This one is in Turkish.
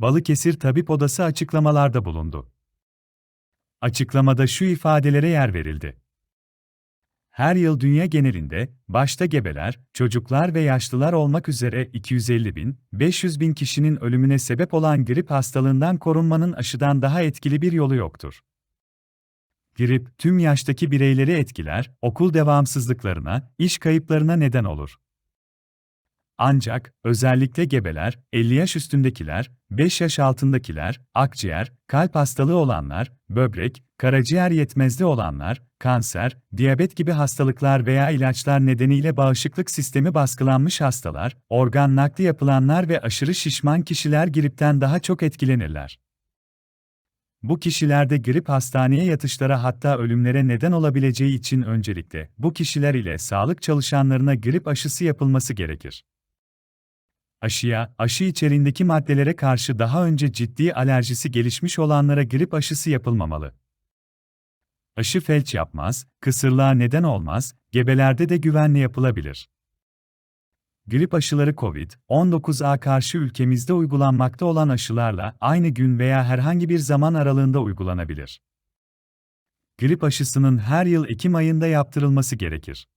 Balıkesir Tabip Odası açıklamalarda bulundu. Açıklamada şu ifadelere yer verildi. Her yıl dünya genelinde, başta gebeler, çocuklar ve yaşlılar olmak üzere 250 bin, 500 bin kişinin ölümüne sebep olan grip hastalığından korunmanın aşıdan daha etkili bir yolu yoktur. Grip, tüm yaştaki bireyleri etkiler, okul devamsızlıklarına, iş kayıplarına neden olur. Ancak, özellikle gebeler, 50 yaş üstündekiler, 5 yaş altındakiler, akciğer, kalp hastalığı olanlar, böbrek, karaciğer yetmezliği olanlar, kanser, diyabet gibi hastalıklar veya ilaçlar nedeniyle bağışıklık sistemi baskılanmış hastalar, organ nakli yapılanlar ve aşırı şişman kişiler gripten daha çok etkilenirler. Bu kişilerde grip hastaneye yatışlara hatta ölümlere neden olabileceği için öncelikle bu kişiler ile sağlık çalışanlarına grip aşısı yapılması gerekir. Aşıya, aşı içeriğindeki maddelere karşı daha önce ciddi alerjisi gelişmiş olanlara grip aşısı yapılmamalı. Aşı felç yapmaz, kısırlığa neden olmaz, gebelerde de güvenle yapılabilir. Grip aşıları COVID-19'a karşı ülkemizde uygulanmakta olan aşılarla aynı gün veya herhangi bir zaman aralığında uygulanabilir. Grip aşısının her yıl Ekim ayında yaptırılması gerekir.